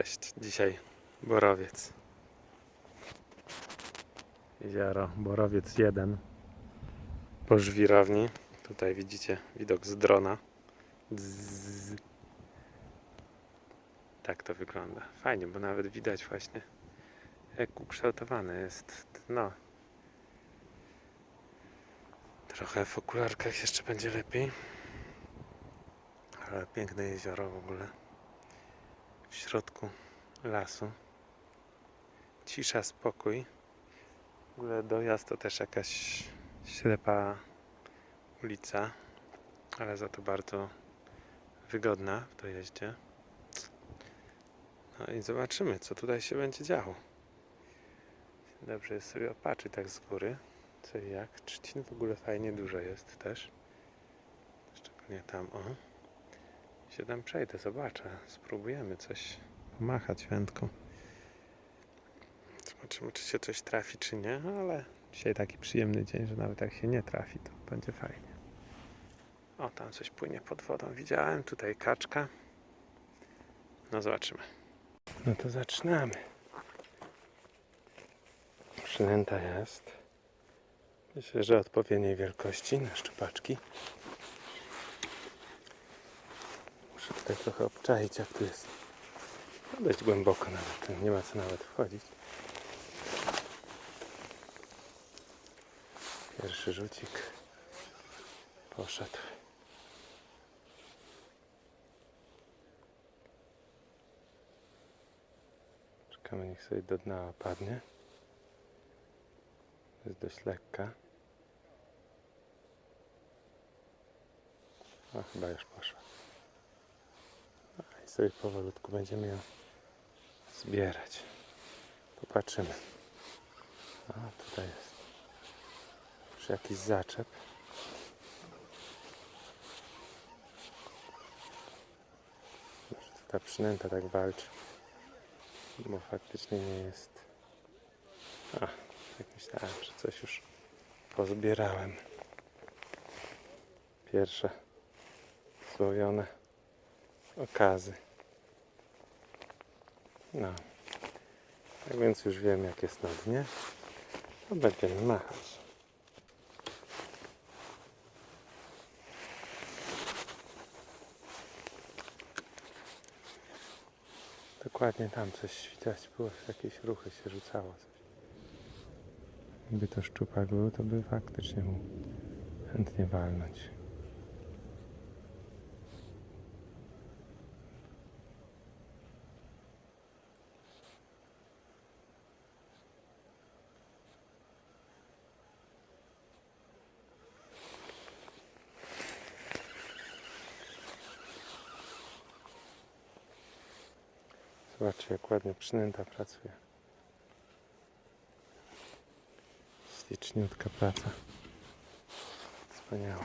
Cześć, dzisiaj Borowiec. Jezioro Borowiec 1 po żwirowni. Tutaj widzicie widok z drona. Dzz. Tak to wygląda. Fajnie, bo nawet widać właśnie jak ukształtowane jest dno. Trochę w okularkach jeszcze będzie lepiej. Ale piękne jezioro w ogóle. W środku lasu. Cisza, spokój. W ogóle dojazd to też jakaś ślepa ulica, ale za to bardzo wygodna w dojeździe. No i zobaczymy, co tutaj się będzie działo. Dobrze jest sobie opatrzyć tak z góry, co i jak. Trzcin w ogóle fajnie dużo jest też. Szczególnie tam, o. Się tam przejdę, zobaczę. Spróbujemy coś pomachać wędką. Zobaczymy, czy się coś trafi, czy nie, ale dzisiaj taki przyjemny dzień, że nawet jak się nie trafi, to będzie fajnie. O, tam coś płynie pod wodą. Widziałem tutaj kaczka. No, zobaczymy. No to zaczynamy. Przynęta jest. Myślę, że odpowiedniej wielkości na szczupaczki. Tutaj trochę obczaić, jak tu jest. No dość głęboko nawet, nie ma co nawet wchodzić. Pierwszy rzucik poszedł. Czekamy, niech sobie do dna opadnie. Jest dość lekka. O, chyba już poszła. Sobie powolutku będziemy ją zbierać. Popatrzymy. A, tutaj jest już jakiś zaczep. Ta przynęta tak walczy. Bo faktycznie nie jest. A, tak myślałem, że coś już pozbierałem. Pierwsze złowione okazy. No. Tak więc już wiem jak jest na dnie. To będziemy machać. Dokładnie tam coś widać było, jakieś ruchy się rzucało. Coś. Gdyby to szczupak był, to by faktycznie mógł chętnie walnąć. Zobaczcie, jak ładnie przynęta pracuje. Śliczniutka praca. Wspaniała.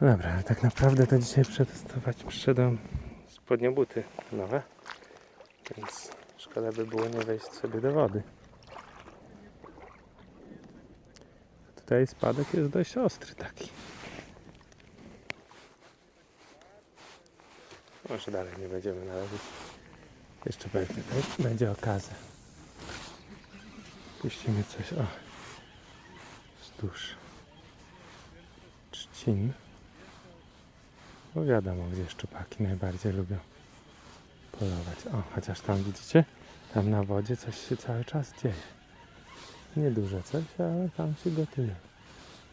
No dobra, ale tak naprawdę to dzisiaj przetestować przyszedłem spodnie buty nowe. Więc szkoda by było nie wejść sobie do wody. Tutaj spadek jest dość ostry taki. Może dalej nie będziemy należeć. Jeszcze będzie, będzie okazja. Puścimy coś, o, wzdłuż trzcin. Bo wiadomo, gdzie szczupaki najbardziej lubią polować. O, chociaż tam widzicie, tam na wodzie coś się cały czas dzieje. Nieduże coś, ale tam się gotuje.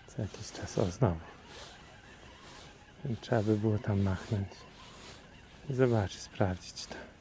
Co jakiś czas, o, znowu. Trzeba by było tam machnąć i zobaczyć, sprawdzić to.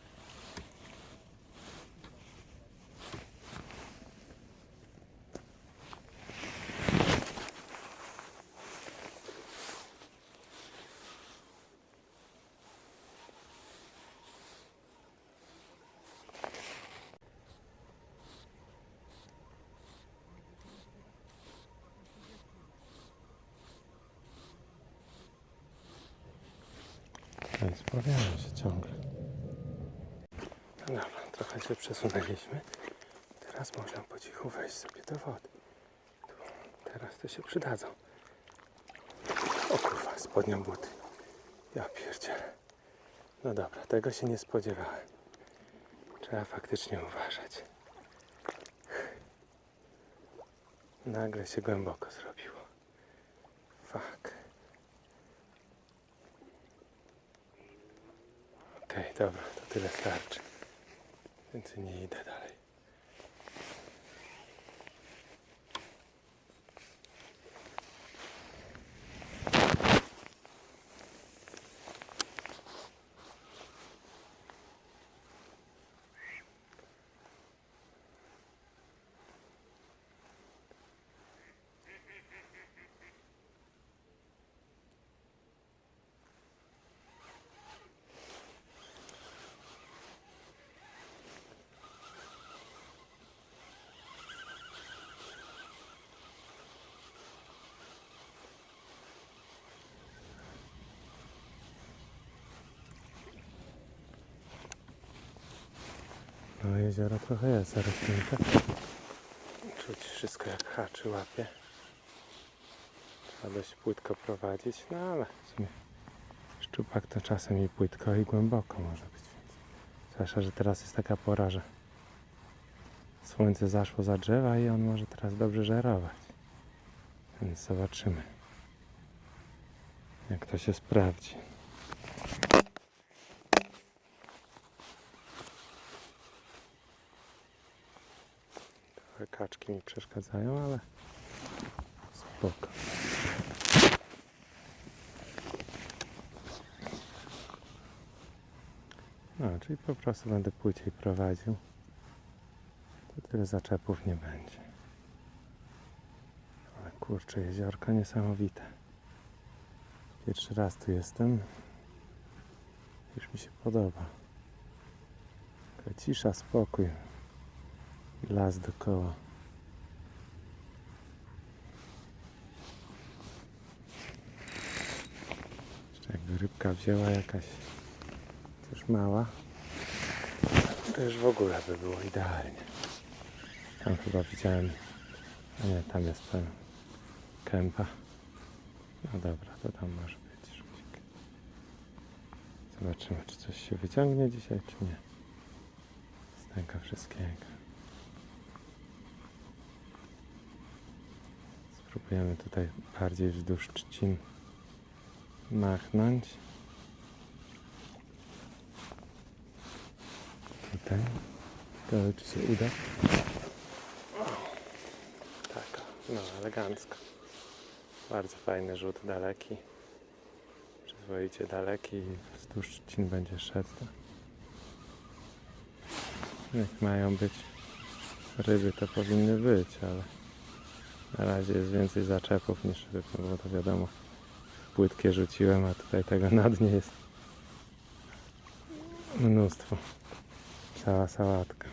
Ej, Sprawiają się ciągle. No dobra, trochę się przesunęliśmy. Teraz można po cichu wejść sobie do wody. Teraz to się przydadzą. O kurwa, spodnią buty. Ja pierdzielę. No dobra, tego się nie spodziewałem. Trzeba faktycznie uważać. Nagle się głęboko zrobiło. Fuck. Okej, dobra, to tyle starczy. Więcej nie idę dalej. No jezioro trochę jest zarośnięte. Czuć wszystko jak haczy łapie. Trzeba dość płytko prowadzić, no ale w sumie szczupak to czasem i płytko i głęboko może być. Zwłaszcza, że teraz jest taka pora, że słońce zaszło za drzewa i on może teraz dobrze żerować. Więc zobaczymy, jak to się sprawdzi. Trochę kaczki mi przeszkadzają, ale spoko. No, czyli po prostu będę płyciej prowadził. To tyle zaczepów nie będzie. Ale kurczę, jeziorko niesamowite. Pierwszy raz tu jestem. Już mi się podoba. Cisza, spokój. Las dookoła. Jeszcze jakby rybka wzięła jakaś też mała, to już w ogóle by było idealnie. Tam chyba widziałem, a nie, tam jest ten kępa. No dobra, to tam może być. Zobaczymy, czy coś się wyciągnie dzisiaj, czy nie. Z tego wszystkiego. Spróbujemy tutaj bardziej wzdłuż trzcin machnąć. Tutaj. Ciekawe, czy się uda. Tak, no elegancko. Bardzo fajny rzut daleki. Przyzwoicie daleki i wzdłuż trzcin będzie szedł. Jak mają być ryby, to powinny być, ale na razie jest więcej zaczepów niż ryb, no bo to wiadomo, płytkie rzuciłem, a tutaj tego na dnie jest mnóstwo. Cała sałatka.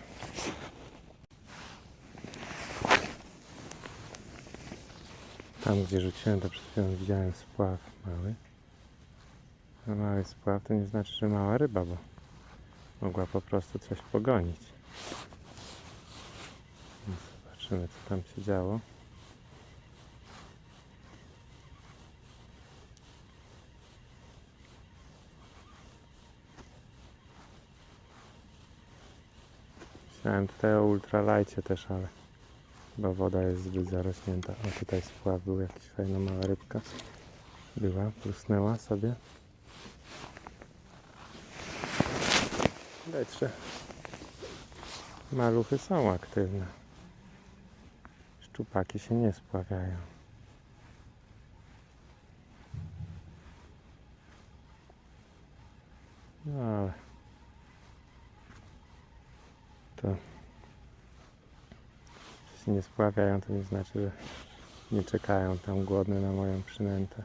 Tam gdzie rzuciłem to przed chwilą widziałem spław mały. A mały spław to nie znaczy, że mała ryba, bo mogła po prostu coś pogonić. Więc zobaczymy co tam się działo. O ultralajcie też, ale chyba woda jest zbyt zarośnięta. O tutaj spław był jakiś fajna mała rybka. Była, prusnęła sobie. Widać, że maluchy są aktywne. Szczupaki się nie spławiają. No ale to się nie spławiają, to nie znaczy, że nie czekają tam głodne na moją przynętę.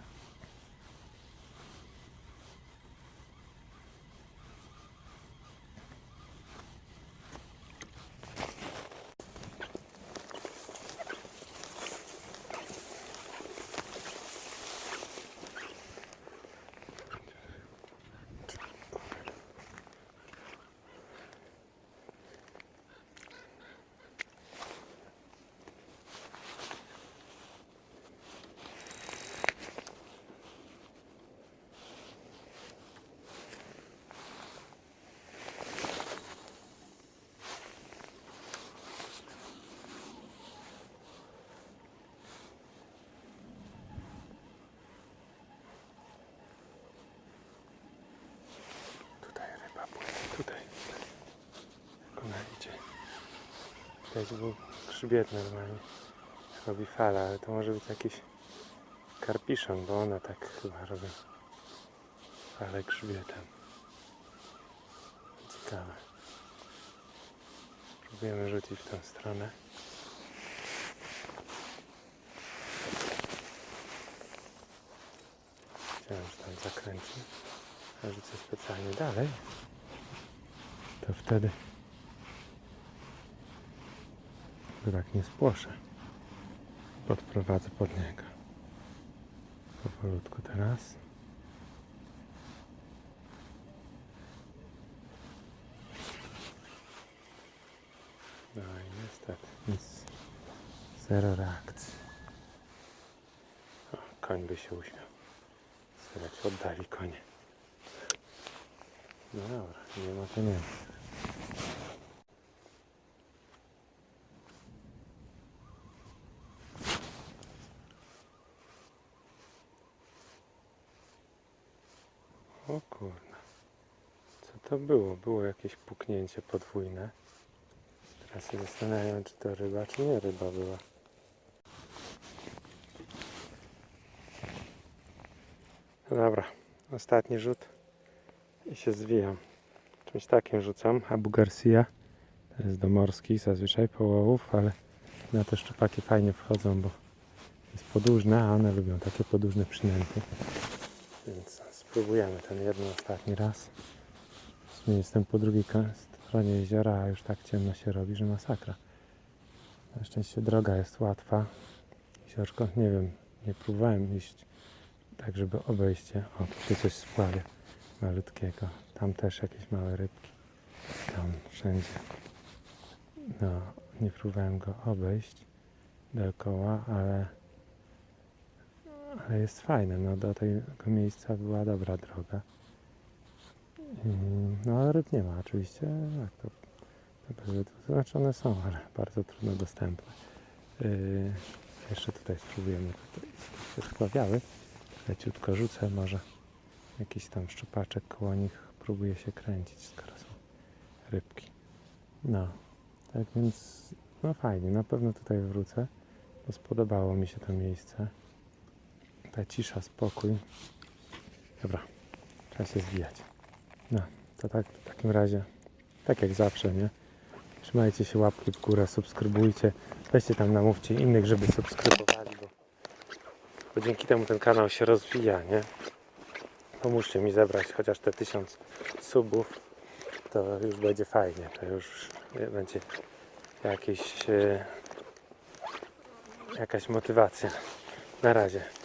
Widać, był grzbiet normalnie. Robi fala, ale to może być jakiś karpiszon, bo one tak chyba robią falę grzbietem. Ciekawe. Próbujemy rzucić w tę stronę. Chciałem, że tam zakręcić. A rzucę specjalnie dalej. To wtedy go tak nie spłoszę. Podprowadzę pod niego. Powolutku teraz. No i niestety nic. Zero reakcji. O, koń by się uśmiał. Słychać oddali konie. No dobra, nie ma to nie ma. O kurna. Co to było? Było jakieś puknięcie podwójne. Teraz się zastanawiam, czy to ryba, czy nie ryba była. No Dobra, ostatni rzut i się zwijam. Czymś takim rzucam. Abu Garcia. To jest do morskich zazwyczaj połowów, ale na te szczupaki fajnie wchodzą, bo jest podłużne, a one lubią takie podłużne przynęty. Więc spróbujemy ten jeden ostatni raz. Jestem po drugiej stronie jeziora, a już tak ciemno się robi, że masakra. Na szczęście droga jest łatwa. Jeziorko, nie wiem, nie próbowałem iść tak, żeby obejść je. O, tu się coś spławia malutkiego. Tam też jakieś małe rybki. Tam wszędzie. No, nie próbowałem go obejść dookoła, ale ale jest fajne. No, do tego miejsca była dobra droga. No ale ryb nie ma oczywiście. Tak, to, to, znaczy one są, ale bardzo trudno dostępne. Yy, jeszcze tutaj spróbujemy. Tutaj się spławiały. Leciutko rzucę, może jakiś tam szczupaczek koło nich próbuje się kręcić, skoro są rybki. No, tak więc no fajnie, na pewno tutaj wrócę, bo spodobało mi się to miejsce. Ta cisza, spokój. Dobra, trzeba się zwijać. No, to tak w takim razie, tak jak zawsze, nie? Trzymajcie się łapki w górę, subskrybujcie. Weźcie tam namówcie innych, żeby subskrybowali, bo, bo dzięki temu ten kanał się rozwija, nie? Pomóżcie mi zebrać chociaż te tysiąc subów, to już będzie fajnie, to już będzie jakieś, e, jakaś motywacja. Na razie.